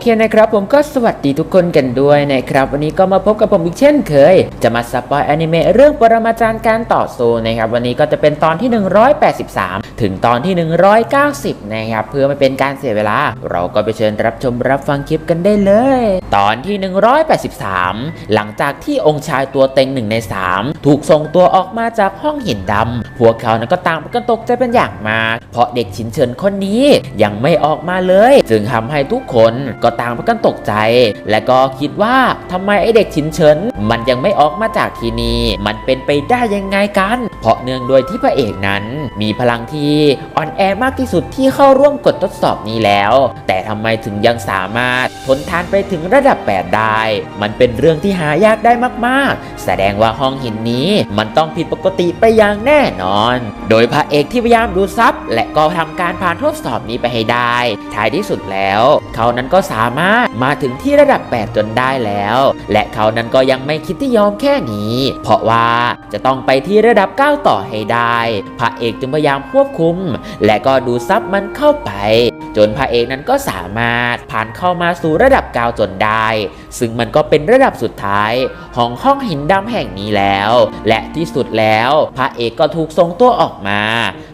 เคนะครับ ผมก็สวัสดีทุกคนกันด้วยนะครับ วันนี้ก็มาพบกับผมอีกเช่นเคย จะมาสปอยอนิเมะเรื่องปรมาจารย์การต่อสู้นะครับ วันนี้ก็จะเป็นตอนที่ 183 ถึงตอนที่ 190 นะครับ เพื่อไม่เป็นการเสียเวลา เราก็ไปเชิญรับชมรับฟังคลิปกันได้เลย ตอนที่ 183 หลังจากที่องค์ชายตัวเต็งหนึ่งใน 3 ถูกส่งตัวออกมาจากห้องหินดำพวกเขานั้นก็ต่างกันตกใจเป็นอย่างมากเพราะเด็กชินเฉินคนนี้ยังไม่ออกมาเลย จึงทำให้ทุกคนก็ต่างพากันตกใจ และก็คิดว่าทำไมไอเด็กชินเฉิน มันยังไม่ออกมาจากที่นี่มันเป็นไปได้ยังไงกัน เพราะเนื่องโดวยที่พระเอกนั้น มีพลังที่อ่อนแอมากที่สุดที่เข้าร่วมกฎทดสอบนี้แล้ว แต่ทำไมถึงยังสามารถทนทานไปถึงระดับ 8 ได้ มันเป็นเรื่องที่หายากได้มาก ๆ แสดงว่าห้องหินนี้มันต้องผิดปกติไปอย่างแน่นอน โดยพระเอกที่พยายามดูซับและก็ทำการผ่านทดสอบนี้ไปให้ได้ ท้ายที่สุดแล้ว เขานั้นก็สามารถมาถึงที่ระดับ 8 จนได้แล้ว และเขานั้นก็ยังไม่คิดที่ยอมแค่นี้ เพราะว่าจะต้องไปที่ระดับ 9 ต่อให้ได้ พระเอกจึงพยายามควบคุม และก็ดูซับมันเข้าไป จนพระเอกนั้นก็สามารถผ่านเข้ามาสู่ระดับ 9 จนได้ซึ่งมันก็เป็นระดับสุดท้ายของห้องหินดำแห่งนี้แล้ว และที่สุดแล้วพระเอกก็ถูกส่งตัวออกมา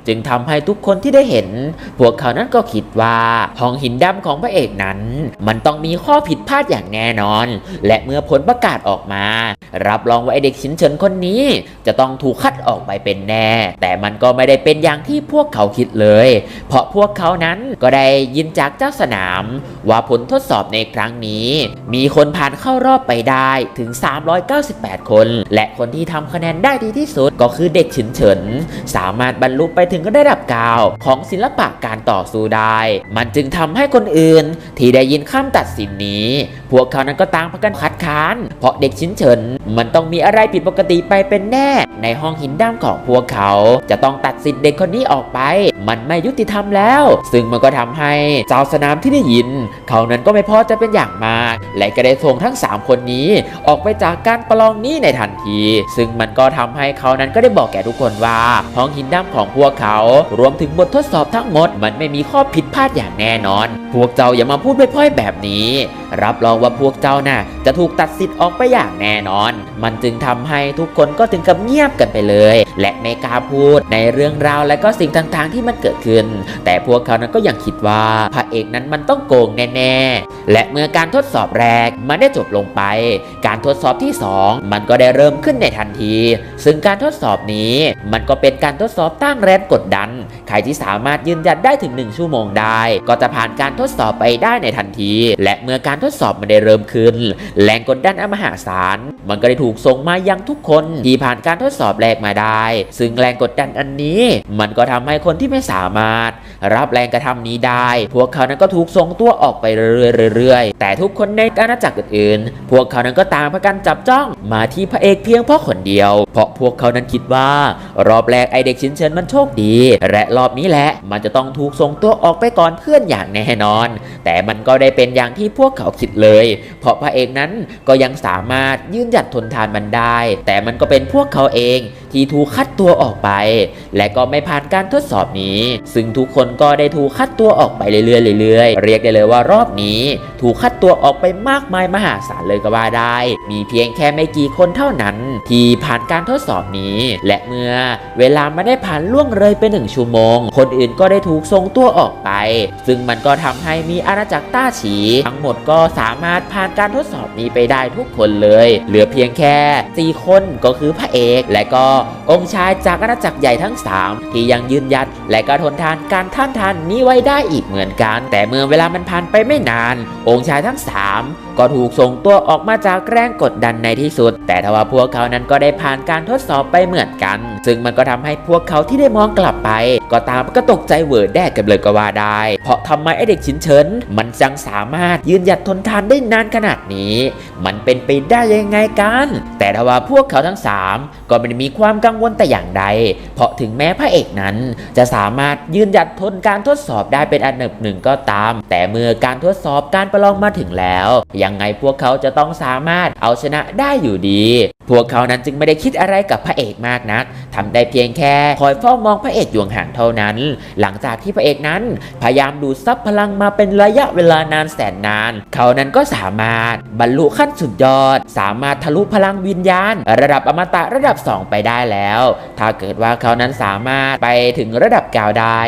จึงทำให้ทุกคนที่ได้เห็น พวกเขานั้นก็คิดว่าห้องหินดำของพระเอกนั้น มันต้องมีข้อผิดพลาดอย่างแน่นอน และเมื่อผลประกาศออกมา รับรองว่าไอเด็กชินเฉินคนนี้ จะต้องถูกคัดออกไปเป็นแน่ แต่มันก็ไม่ได้เป็นอย่างที่พวกเขาคิดเลย เพราะพวกเขานั้นก็ได้ยินจากเจ้าสนาม ว่าผลทดสอบในครั้งนี้ มีคนผ่านเข้ารอบไปได้ถึง 398 คน และคนที่ทำคะแนนได้ดีที่สุดก็คือเด็กฉินเฉิน สามารถบรรลุไปถึงระดับกาวของศิลปะการต่อสู้ได้ มันจึงทำให้คนอื่นที่ได้ยินคำตัดสินนี้ พวกเขานั้นก็ต่างพากันคัดค้าน เพราะเด็กชินเฉิน มันต้องมีอะไรผิดปกติไปเป็นแน่ ในห้องหินด้ามของพวกเขา จะต้องตัดสินเด็กคนนี้ออกไป มันไม่ยุติธรรมแล้ว ซึ่งมันก็ทำให้เจ้าสนามที่ได้ยิน เขานั้นก็ไม่พอจะเป็นอย่างมาก และก็ได้ส่งทั้ง 3 คนนี้ ออกไปจากการประลองนี้ในทันที ซึ่งมันก็ทำให้เขานั้นก็ได้บอกแก่ทุกคนว่าห้องหินด้าของพวกเขา รวมถึงบททดสอบทั้งหมด มันไม่มีข้อผิดพลาดอย่างแน่นอน พวกเจ้าอย่ามาพูดพล่อยๆแบบนี้ รับรองว่าพวกเจ้าน่ะจะถูกตัดสิทธิ์ออกไปอย่างแน่นอน มันจึงทำให้ทุกคนก็ถึงกับเงียบกันไปเลย และไม่กล้าพูดในเรื่องราวและก็สิ่งต่างๆ ที่มันเกิดขึ้น แต่พวกเขานั้นก็ยังคิดว่าพระเอกนั้นมันต้องโกงแน่ๆและเมื่อการทดสอบแรกมันได้จบลงไป การทดสอบที่ 2 มันก็ได้เริ่มขึ้นในทันที ซึ่งการทดสอบนี้มันก็เป็นการทดสอบตั้งแรงกดดัน ใครที่สามารถยืนหยัดได้ถึง 1 ชั่วโมงได้ ก็จะผ่านการทดสอบไปได้ในทันที และเมื่อการทดสอบมันได้เริ่มขึ้น แรงกดดันอมหาศาล มันก็ได้ถูกส่งมายังทุกคนที่ผ่านการทดสอบแรกมาได้ ซึ่งแรงกดดันอันนี้ มันก็ทำให้คนที่ไม่สามารถ รับแรงกระทำนี้ได้ พวกเขานั้นก็ถูกส่งตัวออกไปเรื่อยๆแต่ทุกคนในอาณาจักรอื่นๆ พวกเขานั้นก็ตามพากันจับจ้องมาที่พระเอกเพียงเพราะคนเดียว เพราะพวกเขานั้นคิดว่า รอบแรกไอเด็กชินเฉินมันโชคดี และรอบนี้แหละมันจะต้องถูกส่งตัวออกไปก่อนเพื่อนอย่างแน่นอน แต่มันก็ได้เป็นอย่างที่พวกเขาคิดเลย เพราะพระเอกนั้นก็ยังสามารถยืนหยัดทนทานมันได้ แต่มันก็เป็นพวกเขาเองที่ถูกคัดตัวออกไป และก็ไม่ผ่านการทดสอบนี้ ซึ่งทุกคนก็ได้ถูกคัดตัวออกไปเรื่อยๆเรื่อยๆเรียกได้เลยว่ารอบนี้ ถูกคัดตัวออกไปมากมายมหาศาลเลยก็ว่าได้ มีเพียงแค่ไม่กี่คนเท่านั้น ที่ผ่านการทดสอบนี้ และเมื่อเวลาไม่ได้ผ่านล่วงเลยไปหนึ่งชั่วโมง คนอื่นก็ได้ถูกส่งตัวออกไป ซึ่งมันก็ทำให้มีอาณาจักรต้าฉี ทั้งหมดก็สามารถผ่านการทดสอบนี้ไปได้ทุกคนเลย เหลือเพียงแค่สี่คนก็คือพระเอก และก็องค์ชายจากอาณาจักรใหญ่ทั้ง 3 ที่ยังยืนยัด และก็ทนทานการท่านทานนี้ไว้ได้อีกเหมือนกัน แต่เมื่อเวลามันผ่านไปไม่นาน องค์ชายทั้ง 3 ก็ถูกส่งตัวออกมาจากแรงกดดันในที่สุด แต่ทว่าพวกเขานั้นก็ได้ผ่านการทดสอบไปเหมือนกัน ซึ่งมันก็ทำให้พวกเขาที่ได้มองกลับไป ก็ตามก็ตกใจเวิร์ดแดกกันเลยก็ว่าได้ เพราะทำไมไอเด็กชินเฉินมันจังสามารถยืนหยัดทนทานได้นานขนาดนี้ มันเป็นไปได้ยังไงกัน แต่ทว่าพวกเขาทั้ง 3 ก็ไม่ได้มีความกังวลแต่อย่างใด เพราะถึงแม้พระเอกนั้น จะสามารถยืนหยัดทนการทดสอบได้เป็นอันดับหนึ่งก็ตาม แต่เมื่อการทดสอบการประลองมาถึงแล้วยังไงพวกเขาจะต้องสามารถเอาชนะได้อยู่ดีพวกเขานั้นจึงไม่ได้คิดอะไรกับพระเอกมากนักทำได้เพียงแค่คอยเฝ้ามองพระเอกอยู่ห่างเท่านั้น หลังจากที่พระเอกนั้น พยายามดูดซับพลังมาเป็นระยะเวลานานแสนนาน เขานั้นก็สามารถบรรลุขั้นสุดยอด สามารถทะลุพลังวิญญาณ ระดับอมตะระดับ 2 ไปได้แล้ว ถ้าเกิดว่าเขานั้นสามารถไปถึงระดับกาวได้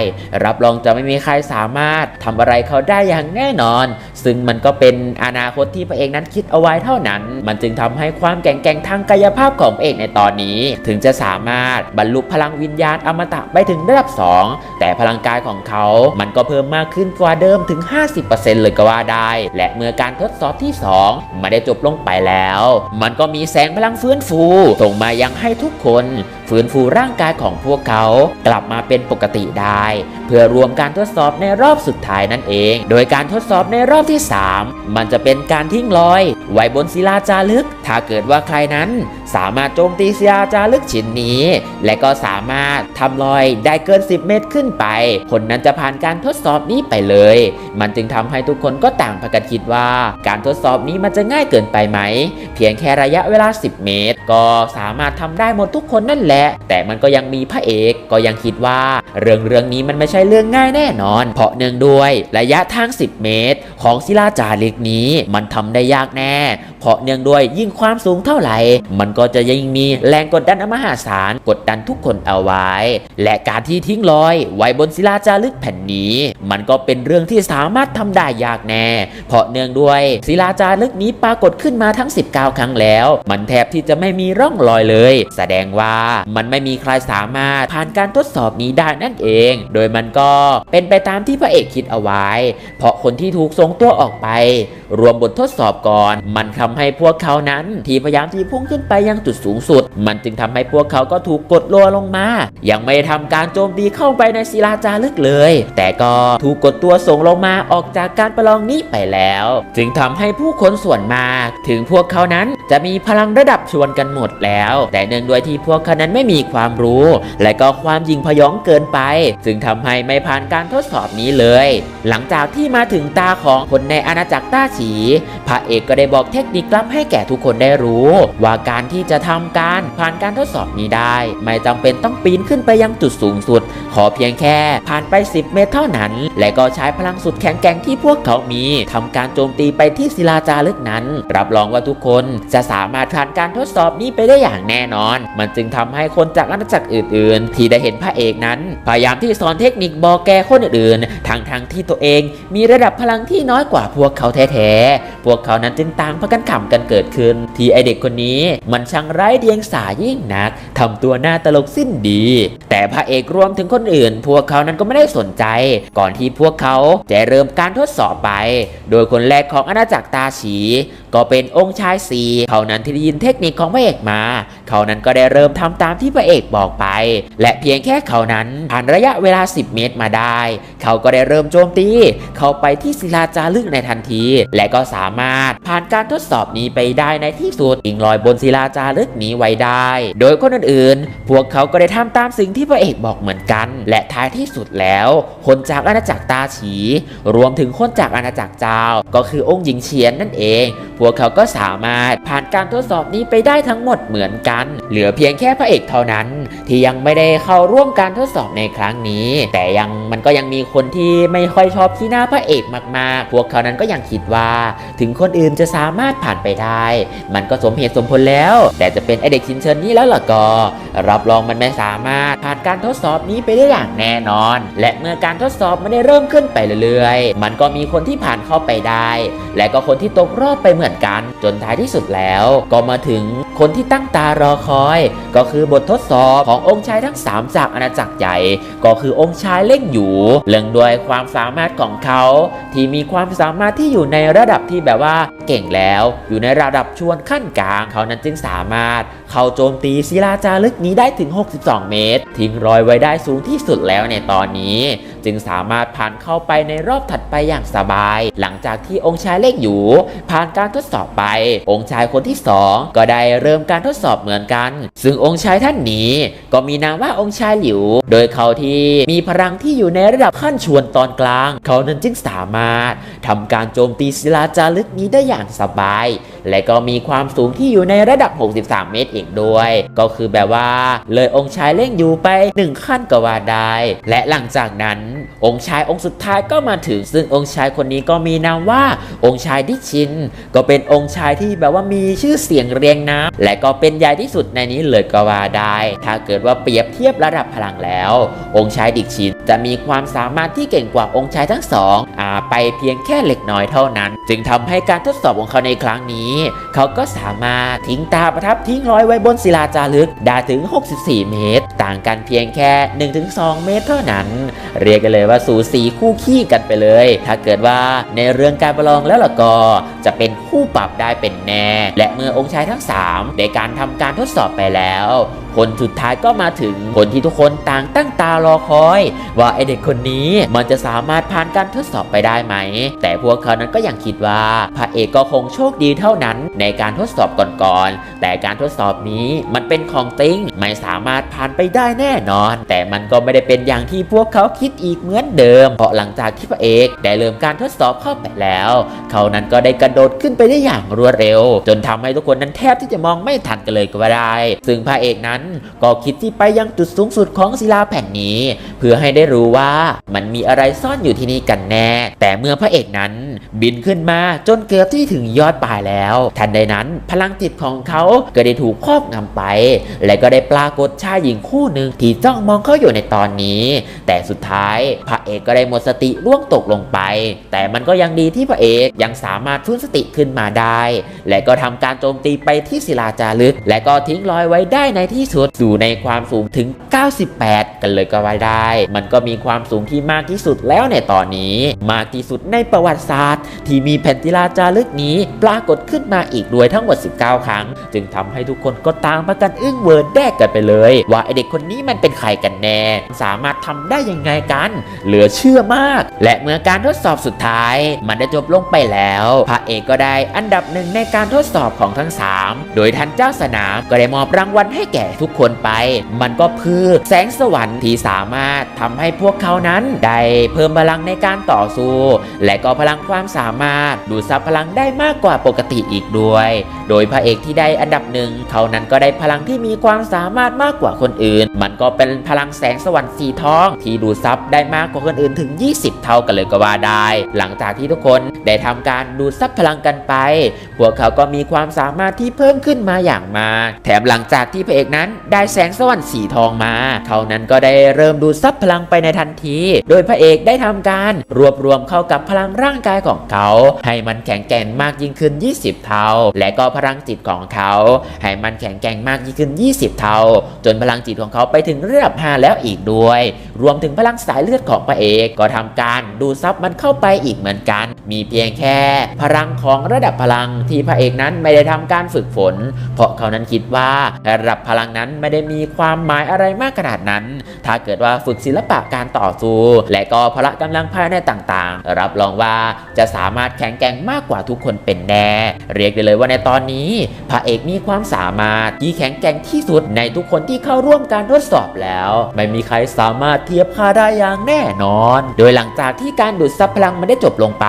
รับรองจะไม่มีใครสามารถทำอะไรเขาได้อย่างแน่นอน ซึ่งมันก็เป็นอนาคตที่พระเอกนั้นคิดเอาไว้เท่านั้น มันจึงทำให้ความแก่งแกร่งทางกายภาพของพระเอกในตอนนี้ ถึงจะสามารถบรรลุพลังวิญญาณอมตะไปถึงระดับ 2 แต่พลังกายของเขา มันก็เพิ่มมากขึ้นกว่าเดิมถึง 50%เลยก็ว่าได้ และเมื่อการทดสอบที่ 2 มาได้จบลงไปแล้ว มันก็มีแสงพลังฟื้นฟูส่งมายังให้ทุกคนฟื้นฟูร่างกายของพวกเขากลับมาเป็นปกติได้ เพื่อรวมการทดสอบในรอบสุดท้ายนั่นเอง โดยการทดสอบในรอบที่ 3 มันจะเป็นการทิ้งลอย ไว้บนศิลาจารึก ถ้าเกิดว่าใครนั้น สามารถโจมตีศิลาจารึกชิ้นนี้ และก็สามารถทำรอยได้เกิน 10 เมตรขึ้นไป คนนั้นจะผ่านการทดสอบนี้ไปเลย มันจึงทำให้ทุกคนก็ต่างพากันคิดว่า การทดสอบนี้มันจะง่ายเกินไปไหม เพียงแค่ระยะเวลา 10 เมตร ก็สามารถทำได้หมดทุกคนนั่นแหละ แต่มันก็ยังมีพระเอกก็ยังคิดว่า เรื่องเรื่องนี้มันไม่ใช่เรื่องง่ายแน่นอน เพราะเนื่องด้วยระยะทาง 10 เมตร ของศิลาจารึกนี้มันทำได้ยากแน่ เพราะเนื่องด้วยยิ่งความสูงเท่าไหร่มันก็จะยิ่งมีแรงกดดันอมหาศาลกดดันทุกคนเอาไว้ และการที่ทิ้งรอย ไว้บนศิลาจารึกแผ่นนี้ มันก็เป็นเรื่องที่สามารถทำได้ยากแน่ เพราะเนื่องด้วยศิลาจารึกนี้ปรากฏขึ้นมาทั้ง 19 ครั้งแล้ว มันแทบที่จะไม่มีร่องรอยเลย แสดงว่ามันไม่มีใครสามารถผ่านการทดสอบนี้ได้นั่นเอง โดยมันก็เป็นไปตามที่พระเอกคิดเอาไว้ เพราะคนที่ถูกส่งตัวออกไป รวมบททดสอบก่อน มันทำให้พวกเขานั้นที่พยายามที่พุ่งขึ้นไปยังจุดสูงสุด มันจึงทำให้พวกเขาก็ถูกกดลัวลงมา ยังไม่ได้ทำการโจมตีเข้าไปในศิลาจารึกเลย แต่ก็ถูกกดตัวส่งลงมาออกจากการประลองนี้ไปแล้ว จึงทำให้ผู้คนส่วนมาก ถึงพวกเขานั้น จะมีพลังระดับชวนกันหมดแล้ว แต่เนื่องด้วยที่พวกเขานั้นไม่มีความรู้ และก็ความยิงพยองเกินไปจึงทำให้ไม่ผ่านการทดสอบนี้เลย หลังจากที่มาถึงตาของคนในอาณาจักรต้าฉีพระเอกก็ได้บอกเทคนิคลับให้แก่ทุกคนได้รู้ ว่าการที่จะทำการผ่านการทดสอบนี้ได้ ไม่จำเป็นต้องปีนขึ้นไปยังจุดสูงสุด ขอเพียงแค่ผ่านไป 10 เมตรเท่านั้น และก็ใช้พลังสุดแข็งแกร่งที่พวกเขามีทำการโจมตีไปที่ศิลาจารึกนั้น รับรองว่าทุกคนจะจะสามารถผ่านการทดสอบนี้ไปได้อย่างแน่นอน มันจึงทำให้คนจากอาณาจักรอื่น ๆ ที่ได้เห็นพระเอกนั้น พยายามที่สอนเทคนิคบอกแกคนอื่นๆทั้งทงๆที่ตัวเอง มีระดับพลังที่น้อยกว่าพวกเขาแท้ๆ พวกเขานั้นจึงต่างพากันขำกันเกิดขึ้น ที่ไอเด็กคนนี้มันช่างไร้เดียงสายิ่งนักทำตัวหน้าตลกสิ้นดี แต่พระเอกรวมถึงคนอื่น พวกเขานั้นก็ไม่ได้สนใจ ก่อนที่พวกเขาจะเริ่มการทดสอบไป โดยคนแรกของอาณาจักรตาฉี ก็เป็นองค์ชายสีเขานั้นที่ได้ยินเทคนิคของพระเอกมา เขานั้นก็ได้เริ่มทำตามที่พระเอกบอกไป และเพียงแค่เขานั้นผ่านระยะเวลา 10 เมตรมาได้ เขาก็ได้เริ่มโจมตี เข้าไปที่ศิลาจารึกในทันที และก็สามารถผ่านการทดสอบนี้ไปได้ในที่สุดอิงรอยบนศิลาจารึกนี้ไว้ได้ โดยคนอื่นๆ พวกเขาก็ได้ทำตามสิ่งที่พระเอกบอกเหมือนกัน และท้ายที่สุดแล้ว คนจากอาณาจักรตาฉี รวมถึงคนจากอาณาจักรเจ้า ก็คือองค์หญิงเฉียนนั่นเองพววกเขาก็สามารถผ่านการทดสอบนี้ไปได้ทั้งหมดเหมือนกัน เหลือเพียงแค่พระเอกเท่านั้น ที่ยังไม่ได้เข้าร่วมการทดสอบในครั้งนี้ แต่ยังมันก็ยังมีคนที่ไม่ค่อยชอบที่หน้าพระเอกมากๆ พวกเขานั้นก็ยังคิดว่า ถึงคนอื่นจะสามารถผ่านไปได้ มันก็สมเหตุสมผลแล้ว แต่จะเป็นไอเด็กชินเชิญนี้แล้วล่ะก็รับรองมันไม่สามารถผ่านการทดสอบนี้ไปได้อย่างแน่นอน และเมื่อการทดสอบมันได้เริ่มขึ้นไปเรื่อยๆ มันก็มีคนที่ผ่านเข้าไปได้ และก็คนที่ตกรอบไปเหมือนกัน จนท้ายที่สุดแล้ว ก็มาถึงคนที่ตั้งตารอคอย ก็คือบททดสอบขององค์ชายทั้ง 3 จากอาณาจักรใหญ่ ก็คือองค์ชายเล่งอยู่เรื่องด้วยความสามารถของเขา ที่มีความสามารถที่อยู่ในระดับที่แบบว่าเก่งแล้วอยู่ในระดับชวนขั้นกลาง เขานั้นจึงสามารถ เข้าโจมตีศิลาจารึกนี้ได้ถึง 62 เมตร ทิ้งรอยไว้ได้สูงที่สุดแล้วในตอนนี้ จึงสามารถผ่านเข้าไปในรอบถัดไปอย่างสบาย หลังจากที่องค์ชายเลขอยู่ ผ่านการทดสอบไป องค์ชายคนที่สองก็ได้เริ่มการทดสอบเหมือนกัน ซึ่งองค์ชายท่านนี้ ก็มีนามว่าองค์ชายหลิว โดยเขาที่มีพลังที่อยู่ในระดับขั้นชวนตอนกลาง เขานั้นจึงสามารถทำการโจมตีศิลาจารึกนี้ได้อย่างสบาย และก็มีความสูงที่อยู่ในระดับ 63 เมตรอีกด้วย ก็คือแบบว่า เลยองค์ชายเล่งอยู่ไป 1 ขั้นก็ว่าได้ และหลังจากนั้นองค์ชายองค์สุดท้ายก็มาถึง ซึ่งองค์ชายคนนี้ก็มีนามว่าองค์ชายดิชิน ก็เป็นองค์ชายที่แบบว่ามีชื่อเสียงเรียงน้ำและก็เป็นใหญ่ที่สุดในนี้เลยก็ว่าได้ ถ้าเกิดว่าเปรียบเทียบระดับพลังแล้ว องค์ชายดิชิน จะมีความสามารถที่เก่งกว่าองค์ชายทั้งสองอาไปเพียงแค่เล็กน้อยเท่านั้น จึงทำให้การทดสอบของเขาในครั้งนี้ เขาก็สามารถทิ้งตาประทับทิ้งรอยไว้บนศิลาจารึกได้ถึง 64 เมตร ต่างกันเพียงแค่ 1-2 เมตรเท่านั้นเรียกกันเลยว่าสูสีคู่ขี้กันไปเลย ถ้าเกิดว่าในเรื่องการประลองแล้วล่ะก็จะเป็น คู่ปรับได้เป็นแน่ และเมื่อองค์ชายทั้ง 3 ได้การทำการทดสอบไปแล้ว คนสุดท้ายก็มาถึงคนที่ทุกคนต่างตั้งตารอคอย ว่าไอเด็กคนนี้มันจะสามารถผ่านการทดสอบไปได้ไหม แต่พวกเขานั้นก็ยังคิดว่า พระเอกก็คงโชคดีเท่านั้นในการทดสอบก่อนๆแต่การทดสอบนี้มันเป็นของจริงไม่สามารถผ่านไปได้แน่นอน แต่มันก็ไม่ได้เป็นอย่างที่พวกเขาคิดอีกเหมือนเดิม เพราะหลังจากที่พระเอกได้เริ่มการทดสอบเข้าไปแล้ว เขานั้นก็ได้กระโดดขึ้นไปได้อย่างรวดเร็ว จนทำให้ทุกคนนั้นแทบที่จะมองไม่ทันกันเลยก็ว่าได้ ซึ่งพระเอกนั้นก็คิดที่ไปยังจุดสูงสุดของศิลาแผ่นนี้ เพื่อให้ได้รู้ว่ามันมีอะไรซ่อนอยู่ที่นี่กันแน่ แต่เมื่อพระเอกนั้นบินขึ้นมาจนเกือบที่ถึงยอดปลายแล้ว ทันใดนั้นพลังจิตของเขาก็ได้ถูกครอบงำไป และก็ได้ปรากฏชายหญิงคู่หนึ่งที่จ้องมองเขาอยู่ในตอนนี้ แต่สุดท้ายพระเอกก็ได้หมดสติร่วงตกลงไป แต่มันก็ยังดีที่พระเอกยังสามารถฟื้นสติขึ้นมาได้ และก็ทำการโจมตีไปที่ศิลาจารึก และก็ทิ้งรอยไว้ได้ในที่สุดอยู่ในความสูงถึง 98 กันเลยก็ว่าได้ มันก็มีความสูงที่มากที่สุดแล้วในตอนนี้ มากที่สุดในประวัติศาสตร์ ที่มีแผ่นศิลาจารึกนี้ปรากฏขึ้นมาอีกด้วยทั้งหมด 19 ครั้ง จึงทำให้ทุกคนก็ต่างพากันอึ้งเวิร์ดแดกกันไปเลย ว่าไอเด็กคนนี้มันเป็นใครกันแน่ สามารถทำได้ยังไงกัน เหลือเชื่อมาก และเมื่อการทดสอบสุดท้าย มันได้จบลงไปแล้ว พระเอกก็ได้อันดับหนึ่งในการทดสอบของทั้ง 3 โดยท่านเจ้าสนามก็ได้มอบรางวัลให้แก่ทุกคนไป มันก็คือแสงสวรรค์ที่สามารถทำให้พวกเขานั้นได้เพิ่มพลังในการต่อสู้ และก็พลังความสามารถดูดซับพลังได้มากกว่าปกติอีกด้วย โดยพระเอกที่ได้อันดับหนึ่งเขานั้นก็ได้พลังที่มีความสามารถมากกว่าคนอื่น มันก็เป็นพลังแสงสวรรค์สีทอง ที่ดูดซับได้มากกว่าคนอื่นถึง 20 เท่ากันเลยก็ว่าได้ หลังจากที่ทุกคนได้ทำการดูดซับพลังกันไป พวกเขาก็มีความสามารถที่เพิ่มขึ้นมาอย่างมากแถมหลังจากที่พระเอกนั้นได้แสงสวรรค์สีทองมา เขานั้นก็ได้เริ่มดูดซับพลังไปในทันที โดยพระเอกได้ทำการรวบรวมเข้ากับพลังร่างกายของเขา ให้มันแข็งแกร่งมากยิ่งขึ้น 20 เท่า และก็พลังจิตของเขา ให้มันแข็งแกร่งมากยิ่งขึ้น 20 เท่า จนพลังจิตของเขาไปถึงระดับ 5 แล้วอีกด้วย รวมถึงพลังสายเลือดของพระเอกก็ทำการดูดซับมันเข้าไปอีกเหมือนกัน มีเพียงแค่ พลังของระดับพลังที่พระเอกนั้นไม่ได้ทำการฝึกฝน เพราะเขานั้นคิดว่าระดับพลังนั้นไม่ได้มีความหมายอะไรมากขนาดนั้น ถ้าเกิดว่าฝึกศิลปะการต่อสู้ และก็พละกำลังภายในต่างๆ รับรองว่าจะสามารถแข็งแกร่งมากกว่าทุกคนเป็นแน่ เรียกได้เลยว่าในตอนนี้พระเอกมีความสามารถที่แข็งแกร่งที่สุดในทุกคนที่เข้าร่วมการทดสอบแล้ว ไม่มีใครสามารถเทียบค่าได้อย่างแน่นอน โดยหลังจากที่การดูดซับพลังมันได้จบลงไป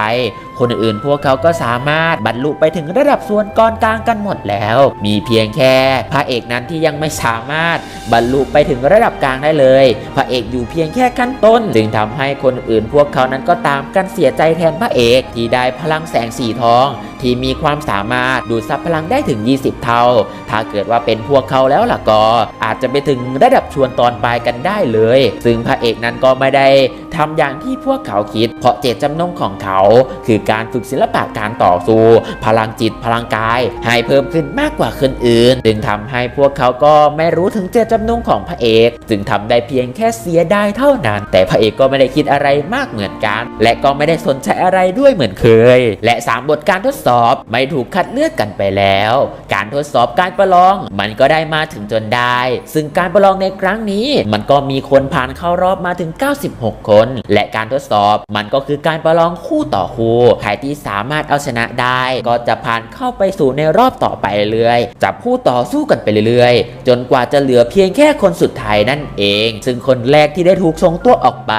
คนอื่นๆ พวกเขาก็สามารถบรรลุไปถึงระดับส่วนกลกลางกันหมดแล้ว มีเพียงแค่พระเอกนั้นที่ยังไม่สามารถบรรลุไปถึงระดับกลางได้เลย พระเอกอยู่เพียงแค่ขั้นต้น จึงทำให้คนอื่นพวกเขานั้นก็ตามกันเสียใจแทนพระเอกที่ได้พลังแสงสีทองที่มีความสามารถดูดซับพลังได้ถึง 20 เท่า ถ้าเกิดว่าเป็นพวกเขาแล้วล่ะก็อาจจะไปถึงระดับชวนตอนปลายกันได้เลย ซึ่งพระเอกนั้นก็ไม่ได้ทำอย่างที่พวกเขาคิด เพราะเจตจำนงของเขา คือการฝึกศิลปะการต่อสู้ พลังจิตพลังกาย ให้เพิ่มขึ้นมากกว่าคนอื่น จึงทำให้พวกเขาก็ไม่รู้ถึงเจตจำนงของพระเอก จึงทำได้เพียงแค่เสียดายเท่านั้น แต่พระเอกก็ไม่ได้คิดอะไรมากเหมือนกัน และก็ไม่ได้สนใจอะไรด้วยเหมือนเคย และสามบทการทดสอบไม่ถูกคัดเลือกกันไปแล้ว การทดสอบการประลองมันก็ได้มาถึงจนได้ ซึ่งการประลองในครั้งนี้ มันก็มีคนผ่านเข้ารอบมาถึง 96 คน และการทดสอบมันก็คือการประลองคู่ต่อคู่ใครที่สามารถเอาชนะได้ ก็จะผ่านเข้าไปสู่ในรอบต่อไปเรื่อยๆจับคู่ต่อสู้กันไปเรื่อยๆ จนกว่าจะเหลือเพียงแค่คนสุดท้ายนั่นเอง ซึ่งคนแรกที่ได้ถูกส่งตัวออกไป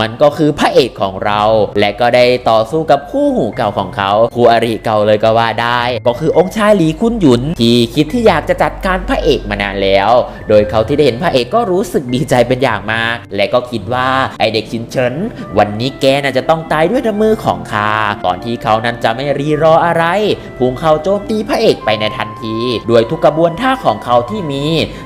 มันก็คือพระเอกของเรา และก็ได้ต่อสู้กับคู่หูเก่าของเขาคู่อริเก่าเลยก็ว่าได้ ก็คือองค์ชายหลีคุนหยุน ที่คิดที่อยากจะจัดการพระเอกมานานแล้ว โดยเขาที่ได้เห็นพระเอกก็รู้สึกดีใจเป็นอย่างมาก และก็คิดว่าไอเด็กชินเฉินวันนี้แกน่าจะต้องตายด้วยน้ำมือของข้าก่อนที่เขานั้นจะไม่รีรออะไรพุ่งเข้าโจมตีพระเอกไปในทันที ด้วยทุกกระบวนท่าของเขาที่มี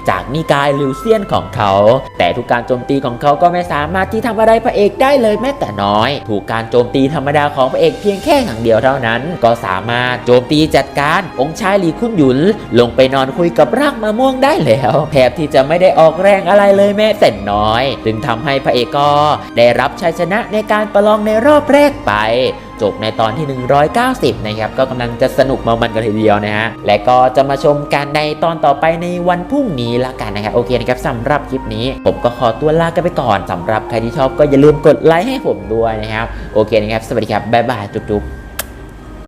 จากนิกายลิวเซียนของเขา แต่ทุกการโจมตีของเขาก็ไม่สามารถที่ทำอะไรพระเอกได้เลยแม้แต่น้อย ถูกการโจมตีธรรมดาของพระเอกเพียงแค่ครั้งเดียวเท่านั้น ก็สามารถโจมตีจัดการองค์ชายหลีคุนหยุน ลงไปนอนคุยกับรากมะม่วงได้แล้วแทบที่จะไม่ได้ออกแรงอะไรเลยแม้แต่น้อย จึงทำให้พระเอกก็ได้รับชัยชนะในการประลองในรอบแรกไปจบในตอนที่ 190 นะครับ ก็กำลังจะสนุกมามันกันทีเดียวนะฮะ และก็จะมาชมกันในตอนต่อไปในวันพรุ่งนี้ละกันนะครับ โอเคนะครับสำหรับคลิปนี้ ผมก็ขอตัวลากันไปก่อนสำหรับใครที่ชอบก็อย่าลืมกดไลค์ให้ผมด้วยนะครับ โอเคนะครับ สวัสดีครับ บ๊ายบาย จุ๊บๆ